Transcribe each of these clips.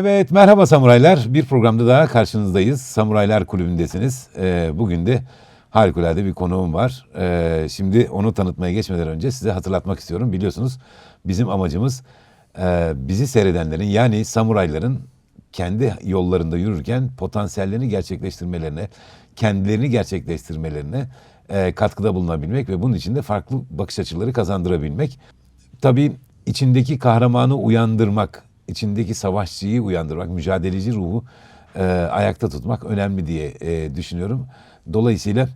Evet merhaba samuraylar. Bir programda daha karşınızdayız. Samuraylar Kulübü'ndesiniz. Ee, bugün de harikulade bir konuğum var. Ee, şimdi onu tanıtmaya geçmeden önce size hatırlatmak istiyorum. Biliyorsunuz bizim amacımız e, bizi seyredenlerin yani samurayların kendi yollarında yürürken potansiyellerini gerçekleştirmelerine, kendilerini gerçekleştirmelerine e, katkıda bulunabilmek ve bunun için de farklı bakış açıları kazandırabilmek. Tabii içindeki kahramanı uyandırmak, içindeki savaşçıyı uyandırmak, mücadeleci ruhu e, ayakta tutmak önemli diye e, düşünüyorum. Dolayısıyla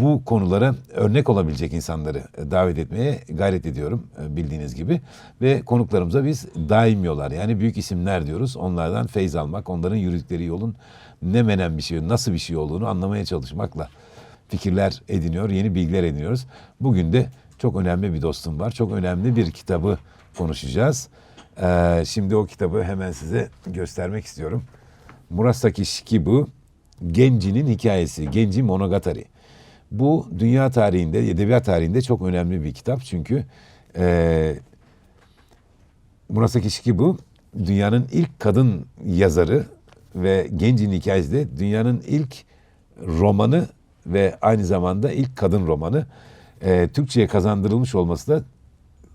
bu konulara örnek olabilecek insanları e, davet etmeye gayret ediyorum e, bildiğiniz gibi. Ve konuklarımıza biz daimiyorlar yani büyük isimler diyoruz. Onlardan feyz almak, onların yürüdükleri yolun ne menen bir şey, nasıl bir şey olduğunu anlamaya çalışmakla fikirler ediniyor, yeni bilgiler ediniyoruz. Bugün de çok önemli bir dostum var. Çok önemli bir kitabı konuşacağız. Ee, şimdi o kitabı hemen size göstermek istiyorum. Murasaki Shikibu, Genji'nin hikayesi, Genji Monogatari. Bu dünya tarihinde, edebiyat tarihinde çok önemli bir kitap. Çünkü e, Murasaki Shikibu dünyanın ilk kadın yazarı ve Genji'nin hikayesi de dünyanın ilk romanı ve aynı zamanda ilk kadın romanı. E, Türkçe'ye kazandırılmış olması da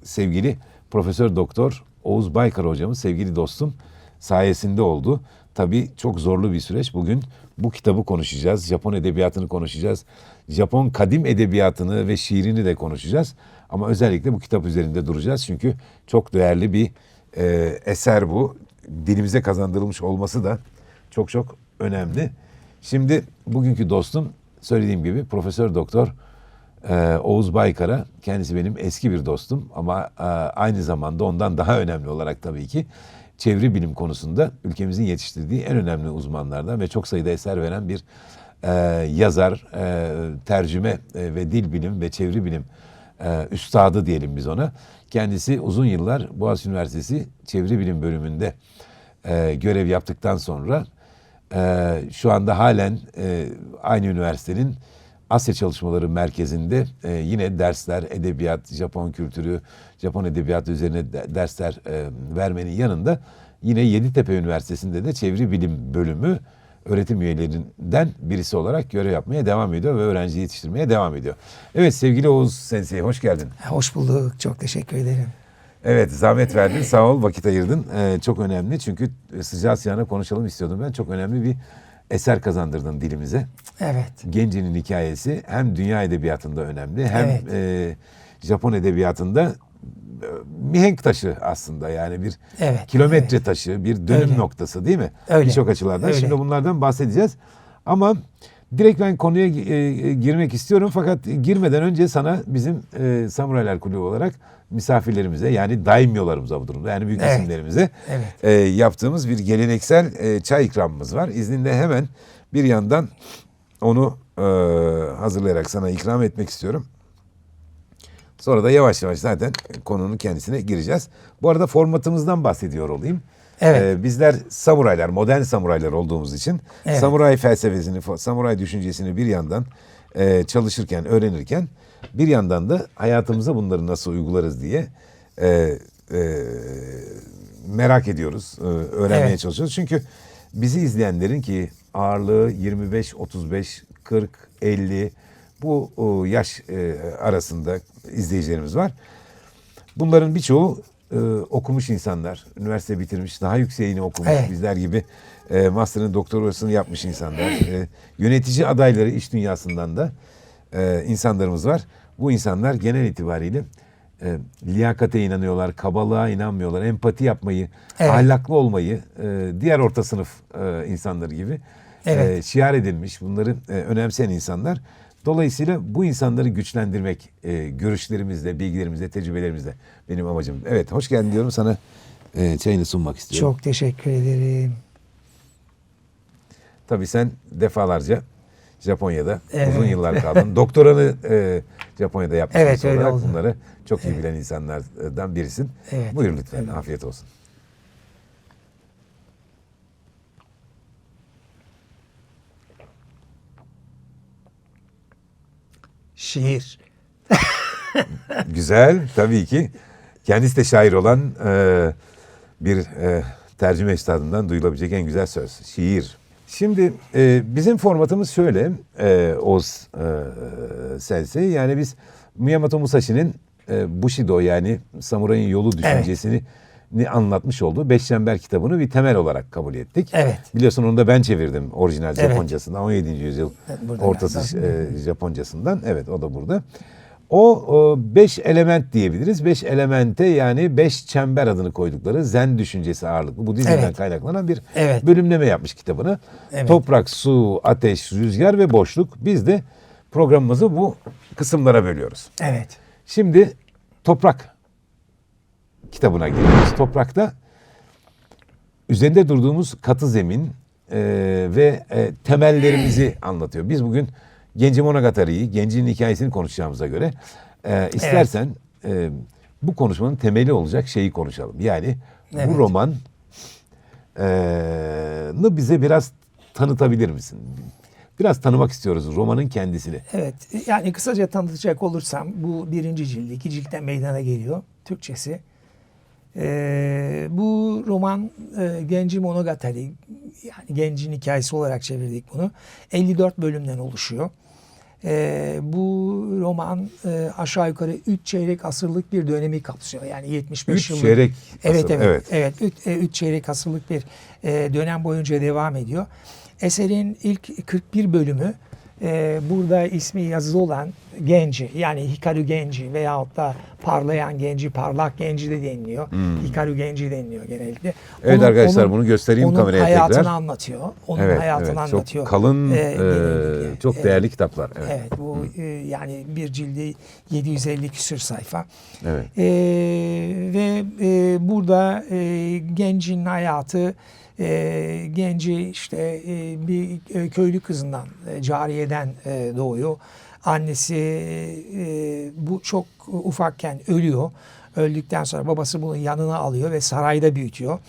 sevgili Profesör Doktor Oğuz Baykar hocamız, sevgili dostum sayesinde oldu. Tabii çok zorlu bir süreç. Bugün bu kitabı konuşacağız. Japon edebiyatını konuşacağız. Japon kadim edebiyatını ve şiirini de konuşacağız. Ama özellikle bu kitap üzerinde duracağız. Çünkü çok değerli bir e, eser bu. Dilimize kazandırılmış olması da çok çok önemli. Şimdi bugünkü dostum söylediğim gibi Profesör Doktor ee, Oğuz Baykar'a kendisi benim eski bir dostum ama e, aynı zamanda ondan daha önemli olarak tabii ki çevre bilim konusunda ülkemizin yetiştirdiği en önemli uzmanlardan ve çok sayıda eser veren bir e, yazar, e, tercüme e, ve dil bilim ve çevre bilim e, üstadı diyelim biz ona. Kendisi uzun yıllar Boğaziçi Üniversitesi Çevre Bilim bölümünde e, görev yaptıktan sonra e, şu anda halen e, aynı üniversitenin Asya Çalışmaları Merkezi'nde e, yine dersler, edebiyat, Japon kültürü, Japon edebiyatı üzerine de, dersler e, vermenin yanında yine Yeditepe Üniversitesi'nde de çeviri bilim bölümü öğretim üyelerinden birisi olarak görev yapmaya devam ediyor ve öğrenci yetiştirmeye devam ediyor. Evet sevgili Oğuz Sensei hoş geldin. Hoş bulduk. Çok teşekkür ederim. Evet zahmet verdin sağ ol vakit ayırdın. Ee, çok önemli çünkü sıcağı sıcağına konuşalım istiyordum ben. Çok önemli bir eser kazandırdın dilimize. Evet. Genç'in hikayesi hem dünya edebiyatında önemli hem Evet. e, Japon edebiyatında e, mihenk taşı aslında yani bir Evet, kilometre taşı, bir dönüm Öyle. noktası değil mi? Birçok açılardan. Öyle. Şimdi bunlardan bahsedeceğiz. Ama direkt ben konuya e, girmek istiyorum fakat girmeden önce sana bizim e, Samuraylar Kulübü olarak misafirlerimize yani daimyolarımıza bu durumda yani büyük Evet. isimlerimize Evet. e, yaptığımız bir geleneksel e, çay ikramımız var. İzninle hemen bir yandan onu e, hazırlayarak sana ikram etmek istiyorum. Sonra da yavaş yavaş zaten konunun kendisine gireceğiz. Bu arada formatımızdan bahsediyor olayım. Evet. E, bizler samuraylar, modern samuraylar olduğumuz için Evet. samuray felsefesini, samuray düşüncesini bir yandan e, çalışırken, öğrenirken bir yandan da hayatımıza bunları nasıl uygularız diye e, e, merak ediyoruz, e, öğrenmeye Evet. çalışıyoruz. Çünkü bizi izleyenlerin ki ağırlığı 25, 35, 40, 50 bu o, yaş e, arasında izleyicilerimiz var. Bunların birçoğu e, okumuş insanlar, üniversite bitirmiş, daha yükseğini okumuş, Evet. bizler gibi e, master'ın doktorasını yapmış insanlar, e, yönetici adayları iş dünyasından da e, insanlarımız var. Bu insanlar genel itibariyle e, liyakate inanıyorlar, kabalığa inanmıyorlar, empati yapmayı, Evet. ahlaklı olmayı, e, diğer orta sınıf e, insanları gibi Evet. e, şiar edilmiş, bunları e, önemseyen insanlar. Dolayısıyla bu insanları güçlendirmek e, görüşlerimizle, bilgilerimizle, tecrübelerimizle benim amacım. Evet, hoş geldin diyorum sana e, çayını sunmak istiyorum. Çok teşekkür ederim. Tabii sen defalarca Japonya'da Evet. uzun yıllar kaldın. Doktoranı e, Japonya'da yapmış Evet, öyle olarak oldu. bunları çok iyi bilen insanlardan birisin. Evet, Buyur lütfen, öyle. afiyet olsun. Şiir. Güzel, tabii ki. Kendisi de şair olan e, bir e, tercüme üstadından duyulabilecek en güzel söz. Şiir. Şimdi e, bizim formatımız şöyle e, Oz e, Sensei. Yani biz Miyamoto Musashi'nin e, Bushido yani samurayın yolu düşüncesini ni anlatmış olduğu Beş Çember kitabını bir temel olarak kabul ettik. Evet. Biliyorsun onu da ben çevirdim orijinal Evet. Japoncasından 17. yüzyıl Evet, burada ortası e, Japoncasından. Evet o da burada. O, o beş element diyebiliriz. Beş elemente yani beş çember adını koydukları zen düşüncesi ağırlıklı. Budizmden Evet. kaynaklanan bir Evet. bölümleme yapmış kitabını. Evet. Toprak, su, ateş, rüzgar ve boşluk. Biz de programımızı bu kısımlara bölüyoruz. Evet. Şimdi toprak kitabına geliyoruz. Toprakta üzerinde durduğumuz katı zemin e, ve e, temellerimizi anlatıyor. Biz bugün Genci Monogatari'yi, Gencin hikayesini konuşacağımıza göre e, istersen e, bu konuşmanın temeli olacak şeyi konuşalım. Yani Evet. bu roman e, bize biraz tanıtabilir misin? Biraz tanımak istiyoruz romanın kendisini. Evet. Yani kısaca tanıtacak olursam bu birinci cildi, iki ciltten meydana geliyor. Türkçesi. Ee, bu roman e, Genci Monogatari yani Gencin hikayesi olarak çevirdik bunu. 54 bölümden oluşuyor. Ee, bu roman e, aşağı yukarı 3 çeyrek asırlık bir dönemi kapsıyor. Yani 75 Üç yıllık. çeyrek Evet asır, evet. evet. Evet. 3 çeyrek asırlık bir e, dönem boyunca devam ediyor. Eserin ilk 41 bölümü e, burada ismi yazılı olan Genci yani Hikaru Genci veyahut da parlayan Genci, parlak Genci de deniliyor. Hikaru Genci deniliyor genellikle. Hmm. Evet arkadaşlar, bunu göstereyim onun kameraya hayatını tekrar. anlatıyor. Onun evet, hayatını evet. anlatıyor. Çok kalın, Ee, e, genellikle. çok Evet. değerli kitaplar. Evet. Evet bu e, yani bir cildi 750 küsür sayfa. Evet. E, ve e, burada e, gencin hayatı e, genci işte e, bir e, köylü kızından e, cariyeden e, doğuyor. Annesi e, bu çok ufakken ölüyor. Öldükten sonra babası bunu yanına alıyor ve sarayda büyütüyor.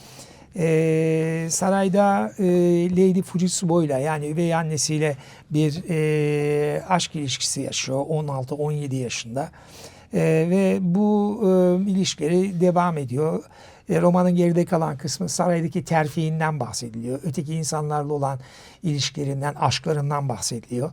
Ee, sarayda e, Lady Fujitsubo ile yani üvey annesiyle bir e, aşk ilişkisi yaşıyor 16-17 yaşında. Ee, ve bu e, ilişkileri devam ediyor. E, romanın geride kalan kısmı saraydaki terfiinden bahsediliyor. Öteki insanlarla olan ilişkilerinden, aşklarından bahsediliyor.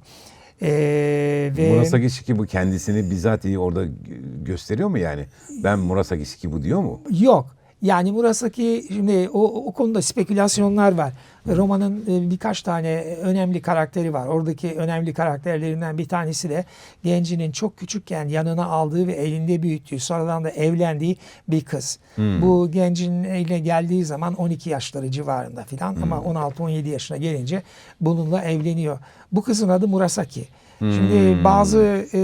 Ee, ve Murasaki Shikibu kendisini bizatihi orada gö- gösteriyor mu yani? Ben Murasaki Shikibu diyor mu? Yok. Yani Murasaki şimdi o, o konuda spekülasyonlar var. Romanın e, birkaç tane önemli karakteri var. Oradaki önemli karakterlerinden bir tanesi de gencinin çok küçükken yanına aldığı ve elinde büyüttüğü, sonradan da evlendiği bir kız. Bu gencin eline geldiği zaman 12 yaşları civarında filan ama 16-17 yaşına gelince bununla evleniyor. Bu kızın adı Murasaki. Şimdi bazı e,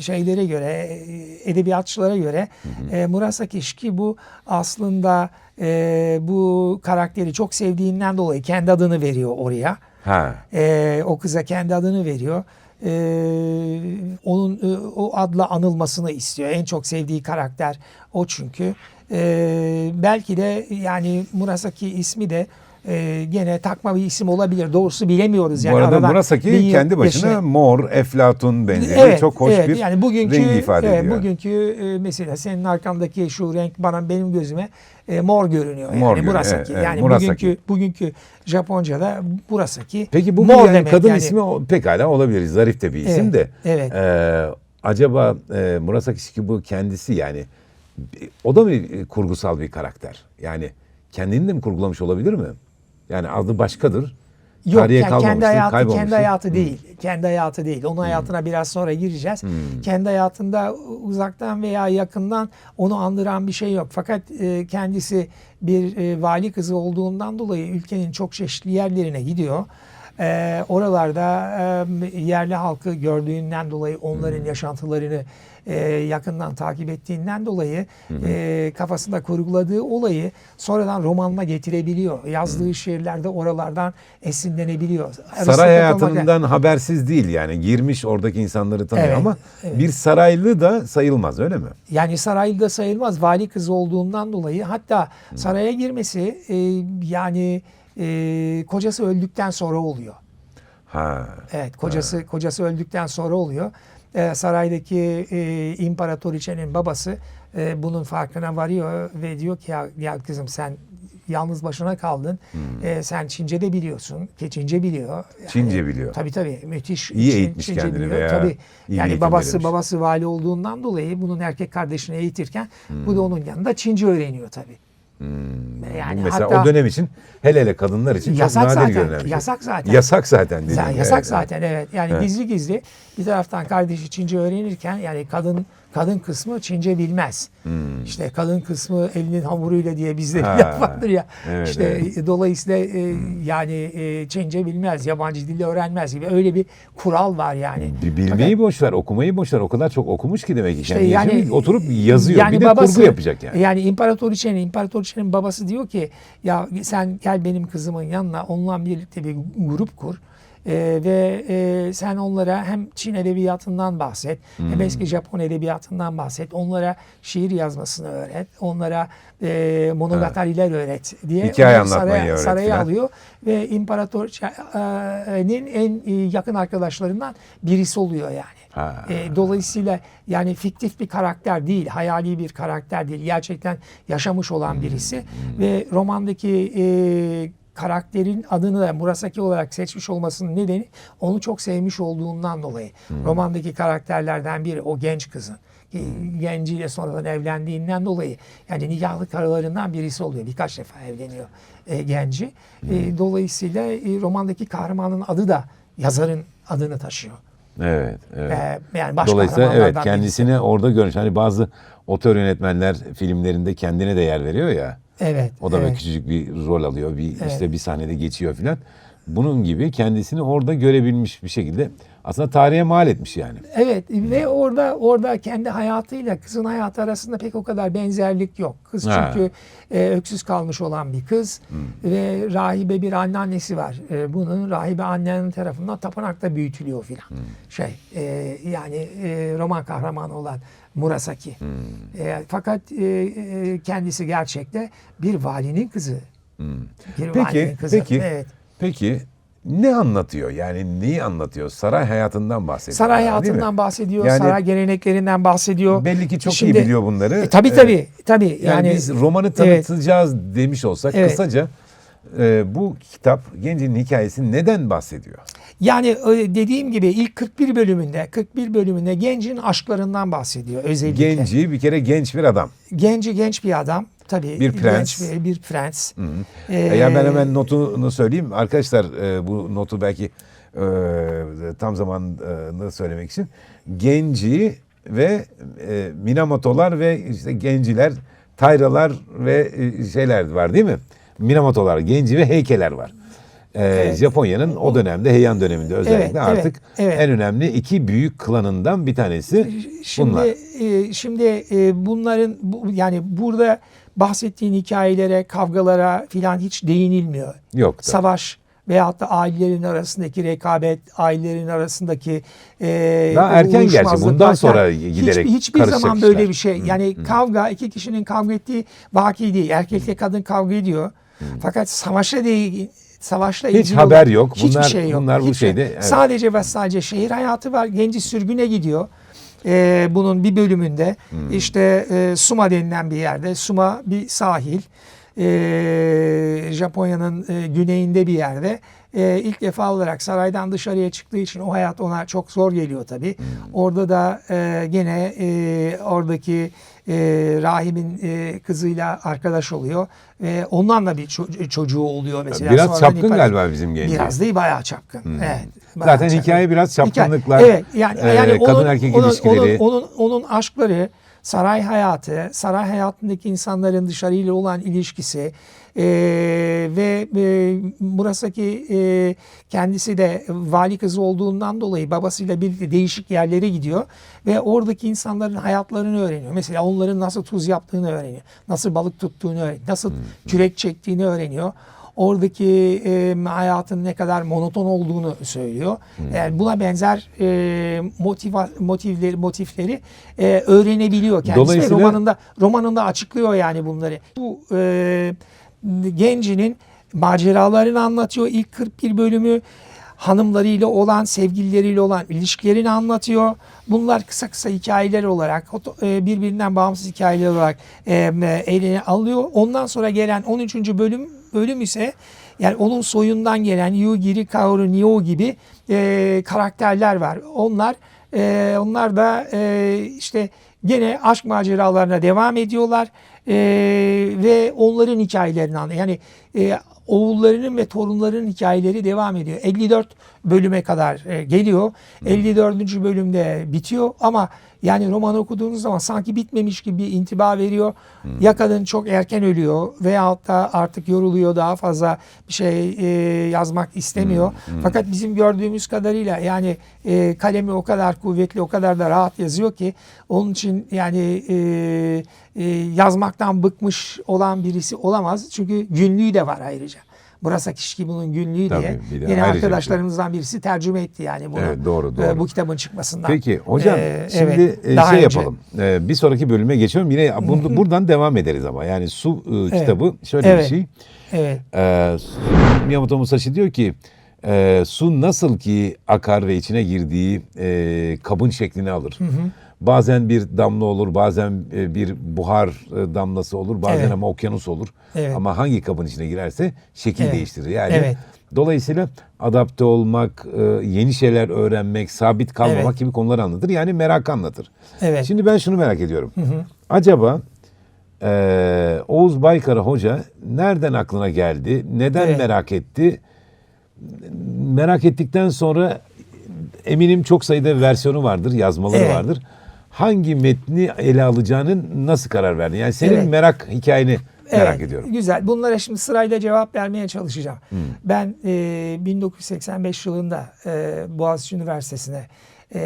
şeylere göre, e, edebiyatçılara göre e, Murasaki Shikibu aslında e, bu karakteri çok sevdiğinden dolayı kendi adını veriyor oraya. Ha. E, o kıza kendi adını veriyor. E, onun e, o adla anılmasını istiyor. En çok sevdiği karakter o çünkü. E, belki de yani Murasaki ismi de e, gene takma bir isim olabilir. Doğrusu bilemiyoruz. Yani Bu arada Murasaki kendi başına geçti. mor, eflatun benzeri çok hoş evet. bir yani bugünkü, rengi ifade evet, ediyor. Bugünkü e, mesela senin arkandaki şu renk bana benim gözüme e, mor görünüyor. Yani Mor Murasaki. evet, evet, yani Murasaki. bugünkü bugünkü Japonca'da Murasaki. Peki bu mor yani demek kadın yani. ismi pekala olabilir. Zarif de bir isim Evet, de. evet. Ee, acaba e, Murasaki Shikibu kendisi yani o da mı e, kurgusal bir karakter? Yani kendini de mi kurgulamış olabilir mi? Yani adı başkadır. Yok Tarihe yani kendi hayatı kendi hayatı değil. Kendi hayatı değil. Onun hayatına biraz sonra gireceğiz. Kendi hayatında uzaktan veya yakından onu andıran bir şey yok. Fakat e, kendisi bir e, vali kızı olduğundan dolayı ülkenin çok çeşitli yerlerine gidiyor. E, oralarda e, yerli halkı gördüğünden dolayı onların yaşantılarını e, yakından takip ettiğinden dolayı e, kafasında kurguladığı olayı sonradan romanına getirebiliyor. Yazdığı şiirlerde oralardan esinlenebiliyor. Arasında Saray kalmak- hayatından habersiz değil yani girmiş oradaki insanları tanıyor Evet, ama evet. bir saraylı da sayılmaz öyle mi? Yani saraylı da sayılmaz. Vali kızı olduğundan dolayı hatta saraya girmesi e, yani e, kocası öldükten sonra oluyor. Ha. Evet kocası kocası öldükten sonra oluyor. Ee, saraydaki e, imparatoriçenin babası e, bunun farkına varıyor ve diyor ki ya, ya kızım sen yalnız başına kaldın. E, sen Çince de biliyorsun. Ki Çince biliyor. Yani, Çince biliyor. Tabii tabii müthiş. İyi Çin- eğitmiş Çince kendini biliyor. veya Tabii. iyi Yani babası verilmiş. babası vali olduğundan dolayı bunun erkek kardeşini eğitirken bu da onun yanında Çince öğreniyor tabii. Yani Bu mesela hatta- o dönem için hele hele kadınlar için Yasak çok nadir zaten, görülen şey. yasak zaten. Yasak zaten. gibi, yasak evet, zaten evet. Yani Evet. gizli gizli bir taraftan kardeşi Çince öğrenirken yani kadın kadın kısmı Çince bilmez. İşte kadın kısmı elinin hamuruyla diye bizde bir Hmm. Laf vardır ya. evet, işte evet. dolayısıyla e, yani e, Çince bilmez, yabancı dili öğrenmez gibi öyle bir kural var yani. Bir bilmeyi boş ver, okumayı boş ver. O kadar çok okumuş ki demek ki. İşte yani yaşamı oturup yazıyor. bir de kurgu yapacak yani. Yani imparatoriçenin, imparatoriçenin babası diyor ki ya sen gel benim kızımın yanına onunla birlikte bir grup kur. Ee, ve e, sen onlara hem Çin edebiyatından bahset Hmm. hem eski Japon edebiyatından bahset. Onlara şiir yazmasını öğret. Onlara e, monogatariler öğret diye Hikaye saraya, saraya alıyor ve imparatoriçenin en e, yakın arkadaşlarından birisi oluyor yani. Ha. E, dolayısıyla yani fiktif bir karakter değil, hayali bir karakter değil. Gerçekten yaşamış olan birisi ve romandaki e, karakterin adını da Murasaki olarak seçmiş olmasının nedeni onu çok sevmiş olduğundan dolayı. Romandaki karakterlerden biri o genç kızın. E, Genciyle sonradan evlendiğinden dolayı yani nikahlı karılarından birisi oluyor. Birkaç defa evleniyor e, genci. E, dolayısıyla e, romandaki kahramanın adı da yazarın adını taşıyor. Evet, evet. Ee, yani baş Dolayısıyla evet kendisini orada görmüş. Hani bazı otör yönetmenler filmlerinde kendine de yer veriyor ya. Evet. O da böyle evet. küçücük bir rol alıyor. Bir Evet. işte bir sahnede geçiyor filan. Bunun gibi kendisini orada görebilmiş bir şekilde aslında tarihe mal etmiş yani. Evet ve orada orada kendi hayatıyla kızın hayatı arasında pek o kadar benzerlik yok. Kız Ha. çünkü e, öksüz kalmış olan bir kız ve rahibe bir anneannesi var. E, bunun rahibe annenin tarafından tapınakta büyütülüyor filan. Şey e, yani e, roman kahramanı olan Murasaki. E, fakat e, e, kendisi gerçekte bir valinin kızı. Bir valinin Peki, kızı. peki, Evet. peki ne anlatıyor? Yani neyi anlatıyor? Saray hayatından bahsediyor. Saray mi? hayatından bahsediyor, Yani- saray geleneklerinden bahsediyor. Belli ki çok Şimdi- iyi biliyor bunları. E, tabii Ee, tabii, tabii. Yani, Yani, biz romanı evet. tanıtacağız demiş olsak Evet. kısaca e, bu kitap Gencin hikayesi neden bahsediyor? Yani e, dediğim gibi ilk 41 bölümünde, 41 bölümünde gencin aşklarından bahsediyor özellikle. Genci bir kere genç bir adam. Genci genç bir adam. Tabii Bir prens. Bir, bir prens. E, Ee, yani ben hemen notunu söyleyeyim. Arkadaşlar e, bu notu belki e, tam zamanını söylemek için. Genci ve e, Minamotolar ve işte genciler, Tayralar ve e, şeyler var değil mi? Minamotolar, genci ve heykeler var. E, Japonya'nın o dönemde Heian döneminde özellikle Evet, artık evet, evet. en önemli iki büyük klanından bir tanesi Şimdi bunlar. e, şimdi e, bunların bu, yani burada bahsettiğin hikayelere, kavgalara filan hiç değinilmiyor. Yok da. Savaş veyahut da ailelerin arasındaki rekabet, ailelerin arasındaki e, Daha erken gerçi, bundan sonra giderek hiçbir, hiçbir zaman böyle bir şey. Yani kavga iki kişinin kavga ettiği vaki değil. Erkekle kadın kavga ediyor. Fakat savaşla değil savaşla Hiç ilgili haber olan yok. Hiçbir Bunlar- şey yok. bunlar bu Hiçbir şey. şeyde, evet. Sadece ve sadece şehir hayatı var. Genci sürgüne gidiyor. Ee, bunun bir bölümünde Hmm. işte e, Suma denilen bir yerde. Suma bir sahil. Ee, Japonya'nın e, güneyinde bir yerde. Ee, ilk defa olarak saraydan dışarıya çıktığı için o hayat ona çok zor geliyor tabii. Hmm. Orada da e, gene e, oradaki e, rahibin e, kızıyla arkadaş oluyor. Ve ondan da bir ço- çocuğu oluyor mesela. Biraz Sonradan çapkın imparator- galiba bizim genci. Biraz değil bayağı çapkın. Evet. bayağı Zaten çapkın. hikaye biraz çapkınlıklar, Evet yani e, yani kadın erkek ilişkileri. Onun, onun, onun aşkları, saray hayatı, saray hayatındaki insanların dışarıyla olan ilişkisi e, ve e, Murasaki e, kendisi de vali kızı olduğundan dolayı babasıyla birlikte değişik yerlere gidiyor ve oradaki insanların hayatlarını öğreniyor. Mesela onların nasıl tuz yaptığını öğreniyor. Nasıl balık tuttuğunu öğreniyor. Nasıl kürek çektiğini öğreniyor oradaki e, hayatın ne kadar monoton olduğunu söylüyor. Yani buna benzer e, motiva, motivleri motifleri e, öğrenebiliyor kendisi. Dolayısıyla- romanında romanında açıklıyor yani bunları. Bu e, gencinin maceralarını anlatıyor ilk 41 bölümü. hanımlarıyla olan, sevgilileriyle olan ilişkilerini anlatıyor. Bunlar kısa kısa hikayeler olarak, birbirinden bağımsız hikayeler olarak eline alıyor. Ondan sonra gelen 13. bölüm bölüm ise yani onun soyundan gelen Yugiri Kaoru Nio gibi e, karakterler var. Onlar e, onlar da e, işte gene aşk maceralarına devam ediyorlar E, ve onların hikayelerini anlıyor. Yani e, oğullarının ve torunlarının hikayeleri devam ediyor. 54 bölüme kadar e, geliyor. 54. bölümde bitiyor ama yani roman okuduğunuz zaman sanki bitmemiş gibi bir intiba veriyor. Ya kadın çok erken ölüyor veyahut da artık yoruluyor daha fazla bir şey e, yazmak istemiyor. Fakat bizim gördüğümüz kadarıyla yani e, kalemi o kadar kuvvetli o kadar da rahat yazıyor ki onun için yani e, e, yazmaktan bıkmış olan birisi olamaz. Çünkü günlüğü de var ayrıca. Murasaki Shikibu'nun günlüğü Tabii, diye. bir de Yine ayrıca bir arkadaşlarımızdan birisi tercüme etti yani bunu. Evet, doğru, e, doğru. bu kitabın çıkmasından. Peki hocam Ee, şimdi evet, e, daha şey önce. yapalım. E, bir sonraki bölüme geçiyorum. Yine bunu, buradan devam ederiz ama. Yani su e, kitabı şöyle Evet. bir şey. Evet. E, Miyamoto Musashi diyor ki e, su nasıl ki akar ve içine girdiği e, kabın şeklini alır. Bazen bir damla olur, bazen e, bir buhar e, damlası olur, bazen Evet. ama okyanus olur. Evet. Ama hangi kabın içine girerse şekil Evet. değiştirir. Yani Evet. dolayısıyla adapte olmak, e, yeni şeyler öğrenmek, sabit kalmamak Evet. gibi konuları anlatır. Yani merak anlatır. Evet. Şimdi ben şunu merak ediyorum. Acaba e, Oğuz Baykara Hoca nereden aklına geldi? Neden Evet. merak etti? Merak ettikten sonra eminim çok sayıda versiyonu vardır, yazmaları Evet. vardır. Hangi metni ele alacağını nasıl karar verdin? Yani senin Evet. merak hikayeni merak Evet, ediyorum. Güzel. Bunlara şimdi sırayla cevap vermeye çalışacağım. Hmm. Ben e, 1985 yılında e, Boğaziçi Üniversitesi'ne e,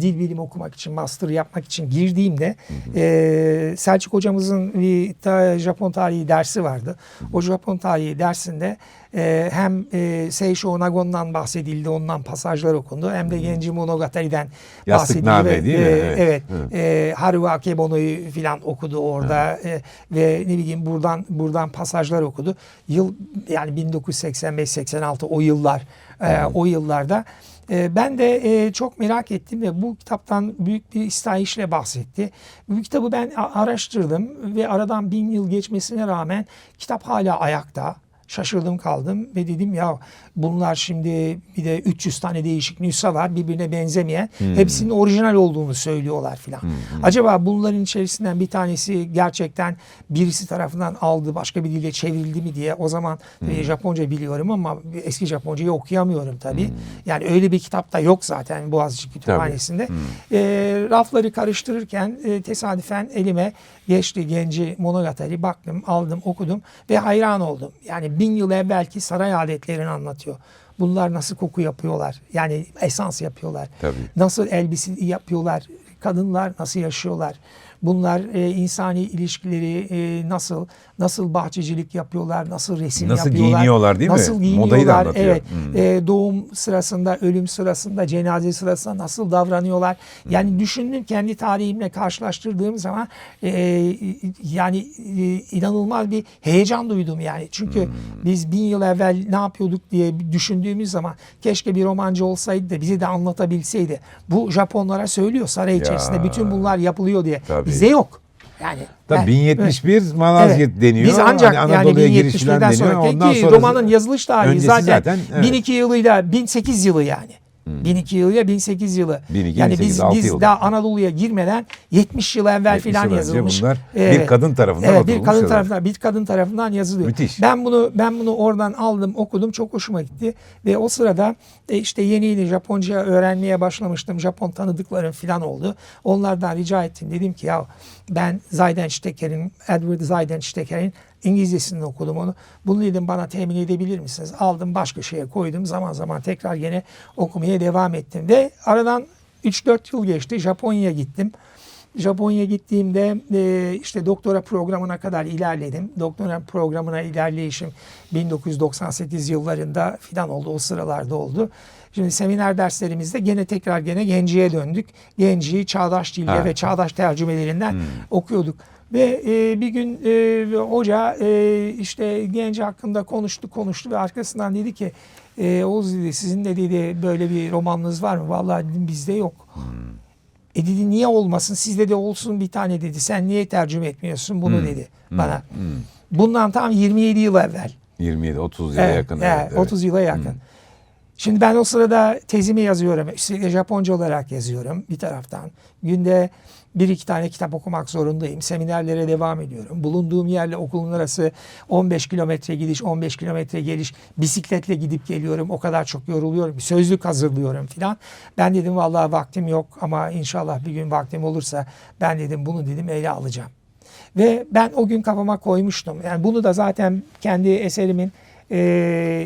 dil bilimi okumak için, master yapmak için girdiğimde e, Selçuk hocamızın bir ta- Japon tarihi dersi vardı. O Japon tarihi dersinde e, hem e, Seisho Nagon'dan bahsedildi, ondan pasajlar okundu. Hem de Genji Monogatari'den Yastık bahsedildi. Ve, değil mi? e, Evet. evet. Hı. E, Haruo Akebono'yu filan okudu orada E, ve ne bileyim buradan buradan pasajlar okudu. Yıl yani 1985-86 o yıllar e, o yıllarda ben de e, çok merak ettim ve bu kitaptan büyük bir istahişle bahsetti. Bu kitabı ben araştırdım ve aradan bin yıl geçmesine rağmen kitap hala ayakta. Şaşırdım kaldım ve dedim ya bunlar şimdi bir de 300 tane değişik nüsha var birbirine benzemeyen. Hepsinin orijinal olduğunu söylüyorlar filan. Acaba bunların içerisinden bir tanesi gerçekten birisi tarafından aldı başka bir dile çevrildi mi diye o zaman e, Japonca biliyorum ama eski Japoncayı okuyamıyorum tabii. Yani öyle bir kitap da yok zaten Boğaziçi Kütüphanesi'nde. E, rafları karıştırırken e, tesadüfen elime geçti Genci Monogatari baktım aldım okudum ve hayran oldum. Yani bin yıl evvelki saray adetlerini anlatıyor. Bunlar nasıl koku yapıyorlar? Yani esans yapıyorlar. Tabii. Nasıl elbise yapıyorlar? Kadınlar nasıl yaşıyorlar? Bunlar e, insani ilişkileri e, nasıl nasıl bahçecilik yapıyorlar? Nasıl resim Nasıl yapıyorlar? giyiniyorlar değil mi? Nasıl Modayı da giyiniyorlar? anlatıyor. Evet. Hmm. E, doğum sırasında, ölüm sırasında, cenaze sırasında nasıl davranıyorlar? Hmm. Yani düşündüm kendi tarihimle karşılaştırdığım zaman e, yani e, inanılmaz bir heyecan duydum yani. Çünkü Hmm. biz bin yıl evvel ne yapıyorduk diye düşündüğümüz zaman keşke bir romancı olsaydı da bize de anlatabilseydi. Bu Japonlara söylüyor saray içerisinde bütün bunlar yapılıyor diye. Tabii. Bizde yok. Yani Tabii ben- 1071 Malazgirt Evet. deniyor. Biz ancak Hani yani Anadolu'ya falan 1071'den deniyor. sonra Ondan ki romanın yazılış tarihi zaten, zaten, evet. 1002 yılıyla 1008 yılı yani. 1002 yılıyla 1008 yılı. 1002, yani 1008, biz biz yıl. daha Anadolu'ya girmeden 70 yıl evvel 70 filan yazılmış. bunlar bir kadın tarafından evet, bir kadın tarafından bir kadın tarafından yazılıyor. Müthiş. Ben bunu ben bunu oradan aldım, okudum. Çok hoşuma gitti ve o sırada e, işte yeni yeni Japonca öğrenmeye başlamıştım. Japon tanıdıklarım filan oldu. Onlardan rica ettim. Dedim ki ya ben Zaydenstecker'in Edward Zaydenstecker'in İngilizcesini okudum onu. Bunu dedim bana temin edebilir misiniz? Aldım başka şeye koydum. Zaman zaman tekrar yine okumaya devam ettim. Ve aradan 3-4 yıl geçti. Japonya'ya gittim. Japonya'ya gittiğimde e, işte doktora programına kadar ilerledim. Doktora programına ilerleyişim 1998 yıllarında filan oldu. O sıralarda oldu. Şimdi seminer derslerimizde gene tekrar gene Genci'ye döndük. Genci'yi çağdaş dilde Ha. ve çağdaş tercümelerinden okuyorduk. Ve e, bir gün e, hoca e, işte Genci hakkında konuştu konuştu ve arkasından dedi ki E, Oğuz dedi sizin de dedi böyle bir romanınız var mı? Vallahi dedim bizde yok. E dedi niye olmasın? Sizde de olsun bir tane dedi. Sen niye tercüme etmiyorsun bunu dedi bana. Bundan tam 27 yıl evvel. 27 30 yıla Evet, yakın. evet, evet, evet. 30 yıla yakın. Şimdi ben o sırada tezimi yazıyorum. Üstelik Japonca olarak yazıyorum bir taraftan. Günde bir iki tane kitap okumak zorundayım. Seminerlere devam ediyorum. Bulunduğum yerle okulun arası 15 kilometre gidiş, 15 kilometre geliş. Bisikletle gidip geliyorum. O kadar çok yoruluyorum. Sözlük hazırlıyorum filan. Ben dedim vallahi vaktim yok ama inşallah bir gün vaktim olursa ben dedim bunu dedim ele alacağım. Ve ben o gün kafama koymuştum. Yani bunu da zaten kendi eserimin e,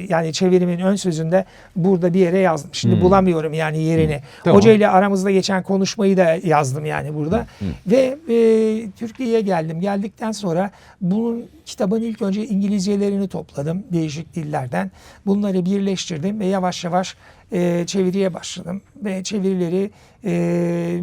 yani çevirimin ön sözünde burada bir yere yazdım. Şimdi bulamıyorum yani yerini. Tamam. Hoca ile aramızda geçen konuşmayı da yazdım yani burada. Ve e, Türkiye'ye geldim. Geldikten sonra bunun kitabın ilk önce İngilizcelerini topladım değişik dillerden. Bunları birleştirdim ve yavaş yavaş e, çeviriye başladım. Ve çevirileri e,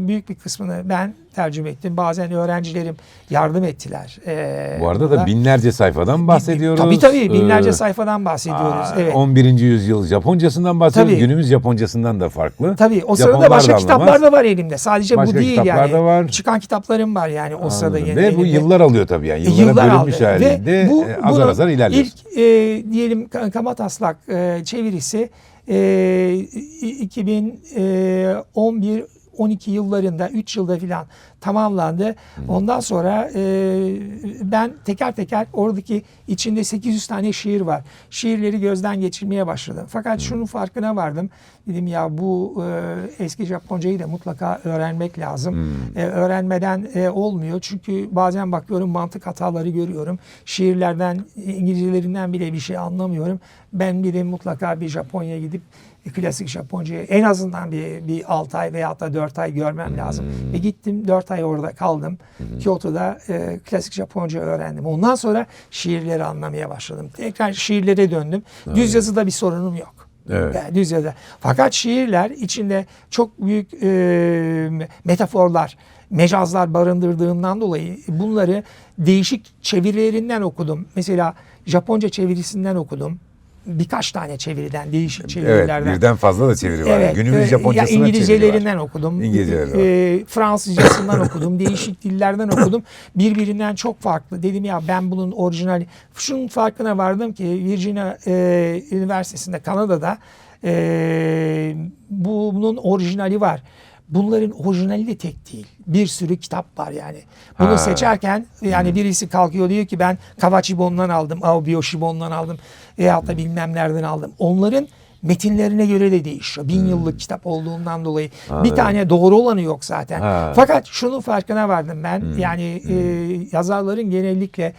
büyük bir kısmını ben tercüme ettim. Bazen öğrencilerim yardım ettiler. E, Bu arada da binlerce sayfadan bahsediyoruz. Tabii tabii binlerce Ee, sayfadan bahsediyoruz. aa, evet. 11. yüzyıl Japoncasından bahsediyoruz. Tabii. Günümüz Japoncasından da farklı. Tabii o Japonlar sırada başka kitaplar da var elimde. Sadece Başka bu değil yani. da var. Çıkan kitaplarım var yani o sırada Anladım. yeni Ve bu elimde. yıllar alıyor tabii yani. Yıllara bölünmüş aldı. halinde Ve bu, e, azar azar ilerliyor. İlk e, diyelim Ka- Kamataslak e, çevirisi e, 2011 12 yıllarında 3 yılda filan tamamlandı. Ondan sonra e, ben teker teker oradaki içinde 800 tane şiir var. Şiirleri gözden geçirmeye başladım. Fakat şunun farkına vardım. Dedim ya bu e, eski Japoncayı da mutlaka öğrenmek lazım. E, öğrenmeden e, olmuyor. Çünkü bazen bakıyorum mantık hataları görüyorum. Şiirlerden, İngilizcelerinden bile bir şey anlamıyorum. Ben dedim mutlaka bir Japonya'ya gidip e, klasik Japoncayı en azından bir, bir 6 ay veya da 4 ay görmem lazım. Ve gittim 4 ay orada kaldım. Kyoto'da e, klasik Japonca öğrendim. Ondan sonra şiirleri anlamaya başladım. Tekrar şiirlere döndüm. Düz yazıda bir sorunum yok. Evet. Yani düz yazıda. Fakat şiirler içinde çok büyük e, metaforlar, mecazlar barındırdığından dolayı bunları değişik çevirilerinden okudum. Mesela Japonca çevirisinden okudum. Birkaç tane çeviriden, değişik Evet, çevirilerden. birden fazla da çeviri var. Evet, Günümüz e, Japoncasına İngilizcelerinden var. okudum. İngilizceleri var. E, Fransızcasından okudum. Değişik dillerden okudum. Birbirinden çok farklı. Dedim ya ben bunun orijinali. Şunun farkına vardım ki Virginia e, Üniversitesi'nde Kanada'da e, bunun orijinali var. Bunların orijinali de tek değil. Bir sürü kitap var yani. Bunu Ha. seçerken yani birisi kalkıyor diyor ki ben Kawachibon'dan aldım, Aobi Oshibon'dan aldım veyahut da bilmem nereden aldım. Onların metinlerine göre de değişiyor. Bin yıllık kitap olduğundan dolayı. Bir tane doğru olanı yok zaten. Ha. Fakat şunun farkına vardım ben. Yani e, yazarların genellikle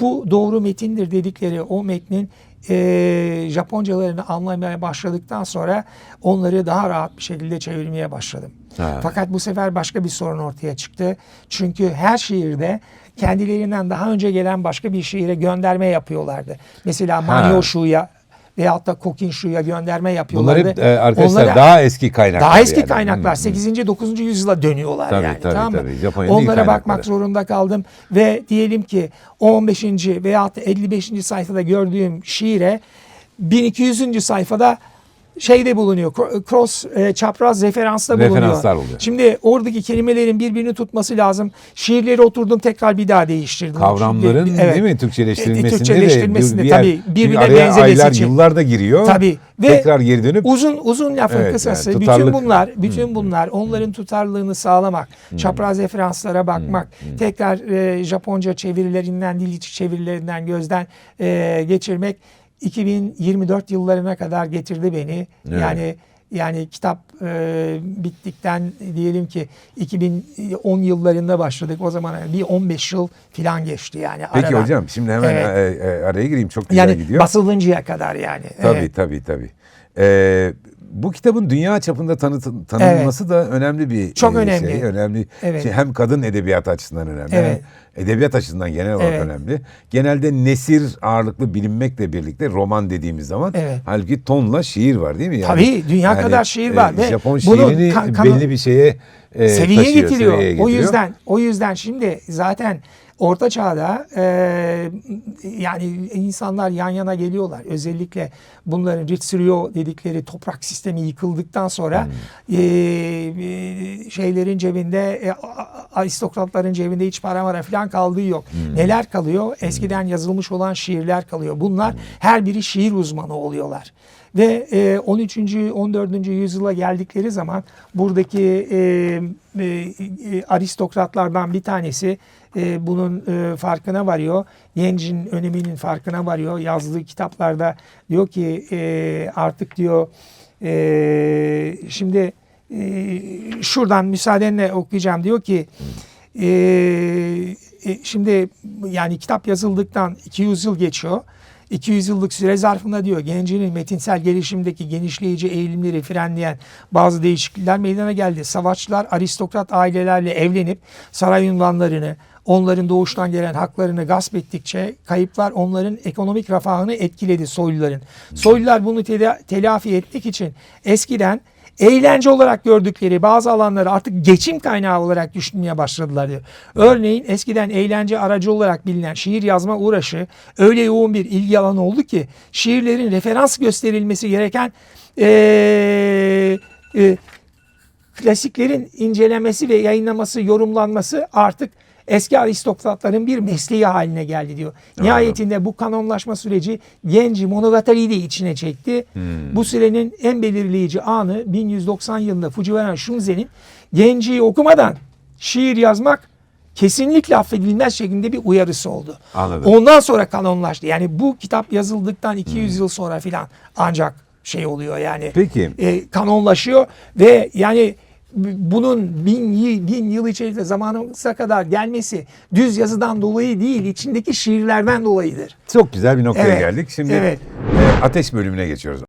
bu doğru metindir dedikleri o metnin e, Japoncalarını anlamaya başladıktan sonra onları daha rahat bir şekilde çevirmeye başladım. Ha. Fakat bu sefer başka bir sorun ortaya çıktı. Çünkü her şiirde kendilerinden daha önce gelen başka bir şiire gönderme yapıyorlardı. Mesela Manyoshu'ya veyahut da Kokinshu'ya gönderme Bunlar yapıyorlardı. hep e, arkadaşlar Onlara- daha eski kaynaklar. daha eski yani. kaynaklar. Hı. 8. 9. yüzyıla dönüyorlar Tabii, yani. tabii, tamam mı? Japonya'nın Onlara bakmak zorunda kaldım ve diyelim ki 15. veya 55. sayfada gördüğüm şiire 1200. sayfada şeyde bulunuyor. cro- Cross e, çapraz referansta bulunuyor. Referanslar oluyor. Şimdi oradaki kelimelerin birbirini tutması lazım. Şiirleri oturdum tekrar bir daha değiştirdim. Kavramların Şimdi- evet. değil mi Türkçeleştirilmesinde, Türkçeleştirilmesinde de bir- tabii, birbirine benzemesi aylar, için. yıllar da giriyor. Tabii. Ve tekrar geri dönüp Uzun uzun lafın Evet, kısası yani bütün tutarlılık. bunlar bütün bunlar onların tutarlılığını sağlamak, çapraz referanslara bakmak, tekrar e, Japonca çevirilerinden, dil içi çevirilerinden gözden e, geçirmek 2024 yıllarına kadar getirdi beni. Evet. Yani yani kitap e, bittikten diyelim ki 2010 yıllarında başladık. O zaman bir 15 yıl falan geçti yani. Peki aradan. hocam şimdi hemen Evet. e, e, araya gireyim çok güzel yani gidiyor. basılıncaya kadar yani. Tabii Evet. tabii tabii. Ee, bu kitabın dünya çapında tanıtı- tanınması da önemli bir Çok e, önemli. şey. Önemli. Evet. Şey, hem kadın edebiyatı açısından önemli. Evet. Edebiyat açısından genel olarak Evet. önemli. Genelde nesir ağırlıklı bilinmekle birlikte roman dediğimiz zaman Evet. halbuki tonla şiir var değil mi? Yani, Tabii, dünya kadar şiir var ve Japon bunu şiirini kan- kan- belli bir şeye e, seviye taşıyor, getiriyor. seviyeye O getiriyor. yüzden o yüzden şimdi zaten Orta Çağ'da e, yani insanlar yan yana geliyorlar. Özellikle bunların Ritsurio dedikleri toprak sistemi yıkıldıktan sonra e, e, şeylerin cebinde e, aristokratların cebinde hiç para mara falan kaldığı yok. Neler kalıyor? Eskiden yazılmış olan şiirler kalıyor. Bunlar her biri şiir uzmanı oluyorlar. Ve e, 13. 14. yüzyıla geldikleri zaman buradaki e, e, e, aristokratlardan bir tanesi e, bunun e, farkına varıyor. Gencin öneminin farkına varıyor. Yazdığı kitaplarda diyor ki e, artık diyor e, şimdi e, şuradan müsaadenle okuyacağım. Diyor ki e, e, şimdi yani kitap yazıldıktan 200 yıl geçiyor. 200 yıllık süre zarfında diyor gencinin metinsel gelişimdeki genişleyici eğilimleri frenleyen bazı değişiklikler meydana geldi. Savaşçılar aristokrat ailelerle evlenip saray ünvanlarını, onların doğuştan gelen haklarını gasp ettikçe kayıplar onların ekonomik refahını etkiledi soyluların. Soylular bunu tela- telafi etmek için eskiden eğlence olarak gördükleri bazı alanları artık geçim kaynağı olarak düşünmeye başladılar diyor. Örneğin eskiden eğlence aracı olarak bilinen şiir yazma uğraşı öyle yoğun bir ilgi alanı oldu ki şiirlerin referans gösterilmesi gereken eee, e, klasiklerin incelemesi ve yayınlaması, yorumlanması artık eski aristokratların bir mesleği haline geldi diyor. Nihayetinde bu kanonlaşma süreci genci Monogatari'yi de içine çekti. Bu sürenin en belirleyici anı 1190 yılında Fujiwara Shunzen'in genciyi okumadan şiir yazmak kesinlikle affedilmez şeklinde bir uyarısı oldu. Anladım. Ondan sonra kanonlaştı. Yani bu kitap yazıldıktan 200 yıl sonra filan ancak şey oluyor yani Peki. e, kanonlaşıyor ve yani bunun bin, yıl- bin yıl içerisinde zamanımıza kadar gelmesi düz yazıdan dolayı değil, içindeki şiirlerden dolayıdır. Çok güzel bir noktaya Evet, geldik. Şimdi evet. e, ateş bölümüne geçiyoruz.